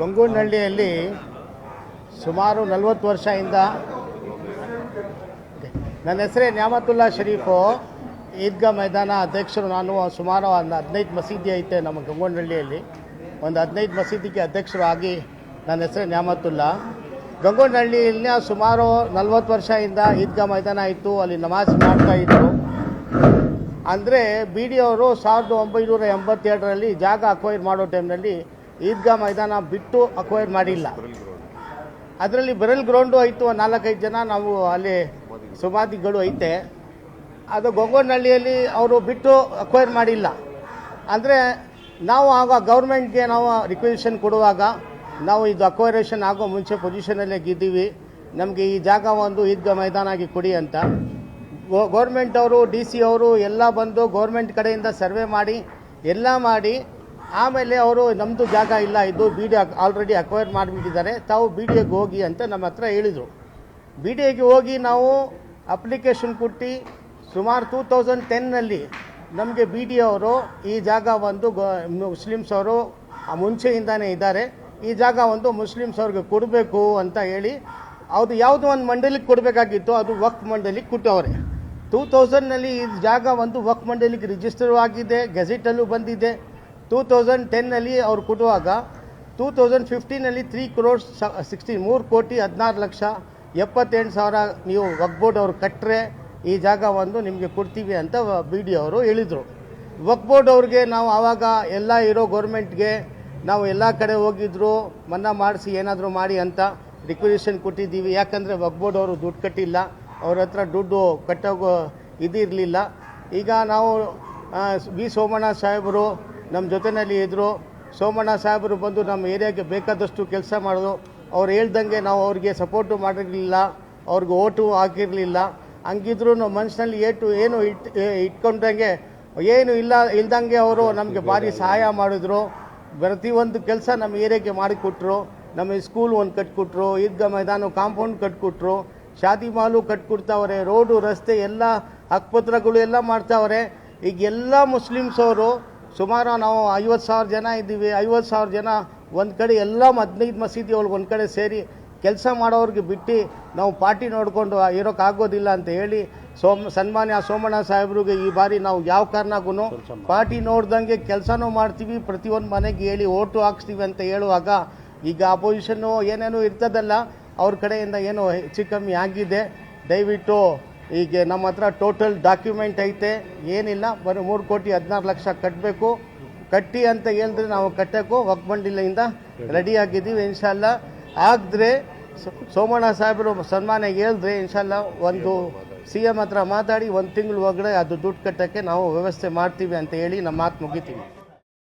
ಗಂಗೂನಹಳ್ಳಿಯಲ್ಲಿ ಸುಮಾರು ನಲವತ್ತು ವರ್ಷದಿಂದ ನನ್ನ ಹೆಸರೇ ನ್ಯಾಮತುಲ್ಲಾ ಶರೀಫು. ಈದ್ಗಾ ಮೈದಾನ ಅಧ್ಯಕ್ಷರು ನಾನು ಸುಮಾರು ಒಂದು ಹದಿನೈದು ಮಸೀದಿ ಐತೆ ನಮ್ಮ ಗಂಗೋನಹಳ್ಳಿಯಲ್ಲಿ. ಒಂದು ಹದಿನೈದು ಮಸೀದಿಗೆ ಅಧ್ಯಕ್ಷರಾಗಿ ನನ್ನ ಹೆಸರೇ ನ್ಯಾಮತುಲ್ಲಾ. ಗಂಗೋನಹಳ್ಳಿಯಲ್ಲಿ ಸುಮಾರು ನಲ್ವತ್ತು ವರ್ಷದಿಂದ ಈದ್ಗಾ ಮೈದಾನ ಇತ್ತು, ಅಲ್ಲಿ ನಮಾಜ್ ಮಾಡ್ತಾ ಇದ್ದರು ಅಂದರೆ ಬಿ ಡಿ ಅವರು ಸಾವಿರದ ಒಂಬೈನೂರ ಎಂಬತ್ತೆರಡರಲ್ಲಿ ಜಾಗ ಅಕ್ವೈರ್ ಮಾಡೋ ಟೈಮ್ನಲ್ಲಿ ಈದ್ಗಾ ಮೈದಾನ ಬಿಟ್ಟು ಅಕ್ವೈರ್ ಮಾಡಿಲ್ಲ. ಅದರಲ್ಲಿ ಬರಲ್ ಗ್ರೌಂಡು ಐತು ನಾಲ್ಕೈದು ಜನ ನಾವು ಅಲ್ಲಿ ಸಮಾಧಿಗಳು ಐತೆ. ಅದು ಗೊಗೋನಹಳ್ಳಿಯಲ್ಲಿ ಅವರು ಬಿಟ್ಟು ಅಕ್ವೈರ್ ಮಾಡಿಲ್ಲ. ಅಂದರೆ ನಾವು ಆಗ ಗೌರ್ಮೆಂಟ್ಗೆ ನಾವು ರಿಕ್ವೆಷನ್ ಕೊಡುವಾಗ ನಾವು ಇದು ಅಕ್ವೈರೇಷನ್ ಆಗೋ ಮುಂಚೆ ಪೊಸಿಷನಲ್ಲೇ ಗೆದ್ದೀವಿ. ನಮಗೆ ಈ ಜಾಗ ಒಂದು ಈದ್ಗಾ ಮೈದಾನ ಆಗಿ ಕೊಡಿ ಅಂತ. ಗೋ- ಗೌರ್ಮೆಂಟ್ ಅವರು ಡಿ ಸಿ ಅವರು ಎಲ್ಲ ಬಂದು ಗೌರ್ಮೆಂಟ್ ಕಡೆಯಿಂದ ಸರ್ವೆ ಮಾಡಿ, ಎಲ್ಲ ಮಾಡಿ ಆಮೇಲೆ ಅವರು ನಮ್ಮದು ಜಾಗ ಇಲ್ಲ, ಇದು ಬಿ ಡಿ ಆಲ್ರೆಡಿ ಅಕ್ವೈರ್ ಮಾಡಿಬಿಟ್ಟಿದ್ದಾರೆ, ತಾವು ಬಿ ಡಿ ಎಗೆ ಹೋಗಿ ಅಂತ ನಮ್ಮ ಹತ್ರ ಹೇಳಿದರು. ಬಿ ಡಿ ಎಗೆ ಹೋಗಿ ನಾವು ಅಪ್ಲಿಕೇಶನ್ ಕೊಟ್ಟು, ಸುಮಾರು ಟೂ ತೌಸಂಡ್ ಟೆನ್ನಲ್ಲಿ ನಮಗೆ ಬಿ ಡಿ ಅವರು ಈ ಜಾಗ ಒಂದು ಮುಸ್ಲಿಮ್ಸ್ ಅವರು ಮುಂಚೆಯಿಂದಾನೇ ಇದ್ದಾರೆ, ಈ ಜಾಗ ಒಂದು ಮುಸ್ಲಿಮ್ಸ್ ಅವ್ರಿಗೆ ಕೊಡಬೇಕು ಅಂತ ಹೇಳಿ, ಅದು ಯಾವುದೋ ಒಂದು ಮಂಡಲಿಗೆ ಕೊಡಬೇಕಾಗಿತ್ತು, ಅದು ವಕ್ ಮಂಡಲಿಗೆ ಕೊಟ್ಟವ್ರೆ. ಟೂ ತೌಸಂಡ್ನಲ್ಲಿ ಈ ಜಾಗ ಒಂದು ವಕ್ ಮಂಡಲಿಗೆ ರಿಜಿಸ್ಟರ್ ಆಗಿದೆ, ಗೆಜೆಟಲ್ಲೂ ಬಂದಿದೆ. ಟೂ ತೌಸಂಡ್ ಟೆನ್ನಲ್ಲಿ ಅವ್ರು ಕೊಡುವಾಗ ಟೂ ತೌಸಂಡ್ ಫಿಫ್ಟೀನಲ್ಲಿ ತ್ರೀ ಕ್ರೋರ್ಸ್ ಸಿಕ್ಸ್ಟಿ ಮೂರು ಕೋಟಿ ಹದಿನಾರು ಲಕ್ಷ ಎಪ್ಪತ್ತೆಂಟು ಸಾವಿರ ನೀವು ವಕ್ಬೋರ್ಡ್ ಅವ್ರು ಕಟ್ಟರೆ ಈ ಜಾಗ ಒಂದು ನಿಮಗೆ ಕೊಡ್ತೀವಿ ಅಂತ ಬಿ ಡಿ ಅವರು ಹೇಳಿದರು. ವಕ್ಬೋರ್ಡ್ ಅವ್ರಿಗೆ ನಾವು ಆವಾಗ ಎಲ್ಲ ಇರೋ ಗೌರ್ಮೆಂಟ್ಗೆ ನಾವು ಎಲ್ಲ ಕಡೆ ಹೋಗಿದ್ರು, ಮನ್ನಾ ಮಾಡಿಸಿ, ಏನಾದರೂ ಮಾಡಿ ಅಂತ ರಿಕ್ವೆಷನ್ ಕೊಟ್ಟಿದ್ದೀವಿ. ಯಾಕಂದರೆ ವಕ್ಬೋರ್ಡ್ ಅವರು ದುಡ್ಡು ಕಟ್ಟಿಲ್ಲ. ಅವ್ರ ಹತ್ರ ದುಡ್ಡು ಕಟ್ಟೋಗೋ ಇದಿರಲಿಲ್ಲ. ಈಗ ನಾವು ವಿ ಸೋಮಣ್ಣ ಸಾಹೇಬರು ನಮ್ಮ ಜೊತೆಯಲ್ಲಿ ಇದ್ದರು ಸೋಮಣ್ಣ ಸಾಹೇಬರು ಬಂದು ನಮ್ಮ ಏರಿಯಾಗೆ ಬೇಕಾದಷ್ಟು ಕೆಲಸ ಮಾಡೋದು. ಅವ್ರು ಹೇಳ್ದಂಗೆ ನಾವು ಅವ್ರಿಗೆ ಸಪೋರ್ಟು ಮಾಡಿರಲಿಲ್ಲ. ಅವ್ರಿಗೆ ಓಟು ಹಾಕಿರಲಿಲ್ಲ. ಹಂಗಿದ್ರು ಮನಸ್ಸಿನಲ್ಲಿ ಏಟು ಏನು ಇಟ್ ಇಟ್ಕೊಂಡಂಗೆ ಏನು ಇಲ್ಲ, ಇಲ್ದಂಗೆ ಅವರು ನಮಗೆ ಭಾರಿ ಸಹಾಯ ಮಾಡಿದ್ರು. ಪ್ರತಿಯೊಂದು ಕೆಲಸ ನಮ್ಮ ಏರಿಯಾಗೆ ಮಾಡಿಕೊಟ್ರು. ನಮ್ಮ ಸ್ಕೂಲ್ ಒಂದು ಕಟ್ಕೊಟ್ರು, ಈದ್ಗಾ ಮೈದಾನ ಕಾಂಪೌಂಡ್ ಕಟ್ಕೊಟ್ರು. ಶಾದಿ ಮಾಲು ಕಟ್ಕೊಡ್ತಾವ್ರೆ, ರೋಡು, ರಸ್ತೆ ಎಲ್ಲ ಹಕ್ಪತ್ರಗಳು ಎಲ್ಲ ಮಾಡ್ತಾವ್ರೆ. ಈಗ ಎಲ್ಲ ಮುಸ್ಲಿಮ್ಸ್ ಅವರು ಸುಮಾರು ನಾವು ಐವತ್ತು ಸಾವಿರ ಜನ ಇದ್ದೀವಿ, ಐವತ್ತು ಸಾವಿರ ಜನ ಒಂದು ಕಡೆ ಎಲ್ಲ ಹದಿನೈದು ಮಸೀದಿ ಒಳಗೆ ಒಂದು ಕಡೆ ಸೇರಿ ಕೆಲಸ ಮಾಡೋರಿಗೆ ಬಿಟ್ಟು ನಾವು ಪಾರ್ಟಿ ನೋಡಿಕೊಂಡು ಇರೋಕ್ಕಾಗೋದಿಲ್ಲ ಅಂತ ಹೇಳಿ ಸೋಮ್, ಸನ್ಮಾನ್ಯ ಸೋಮಣ್ಣ ಸಾಹೇಬ್ರಿಗೆ ಈ ಬಾರಿ ನಾವು ಯಾವ ಕಾರಣಕ್ಕೂ ಪಾರ್ಟಿ ನೋಡ್ದಂಗೆ ಕೆಲಸನೂ ಮಾಡ್ತೀವಿ, ಪ್ರತಿಯೊಂದು ಮನೆಗೆ ಹೇಳಿ ಓಟು ಹಾಕ್ಸ್ತೀವಿ ಅಂತ ಹೇಳುವಾಗ ಈಗ ಅಪೋಸಿಷನ್ನು ಏನೇನೋ ಇರ್ತದಲ್ಲ, ಅವ್ರ ಕಡೆಯಿಂದ ಏನೋ ಹೆಚ್ಚು ಕಮ್ಮಿ ಆಗಿದೆ. ದಯವಿಟ್ಟು ಈಗ ನಮ್ಮ ಹತ್ರ ಟೋಟಲ್ ಡಾಕ್ಯುಮೆಂಟ್ ಐತೆ. ಏನಿಲ್ಲ, ಬರೀ ಮೂರು ಕೋಟಿ ಹದಿನಾರು ಲಕ್ಷ ಕಟ್ಟಬೇಕು ಕಟ್ಟಿ ಅಂತ ಹೇಳಿದ್ರೆ ನಾವು ಕಟ್ಟೋಕ್ಕೂ ಒಗ್ಬಂಡಿಲೆಯಿಂದ ರೆಡಿ ಆಗಿದ್ದೀವಿ, ಇನ್ಶಾಲ್ಲ. ಆಗಿದ್ರೆ ಸೋಮಣ್ಣ ಸಾಹೇಬರು ಸನ್ಮಾನ ಹೇಳಿದ್ರೆ ಇನ್ಶಾಲ್ಲ ಒಂದು ಸಿ ಎಂ ಹತ್ರ ಮಾತಾಡಿ, ಒಂದು ತಿಂಗಳು ಒಳಗಡೆ ಅದು ದುಡ್ಡು ಕಟ್ಟೋಕ್ಕೆ ನಾವು ವ್ಯವಸ್ಥೆ ಮಾಡ್ತೀವಿ ಅಂತ ಹೇಳಿ ನಮ್ಮ ಮಾತು ಮುಗಿತೀವಿ.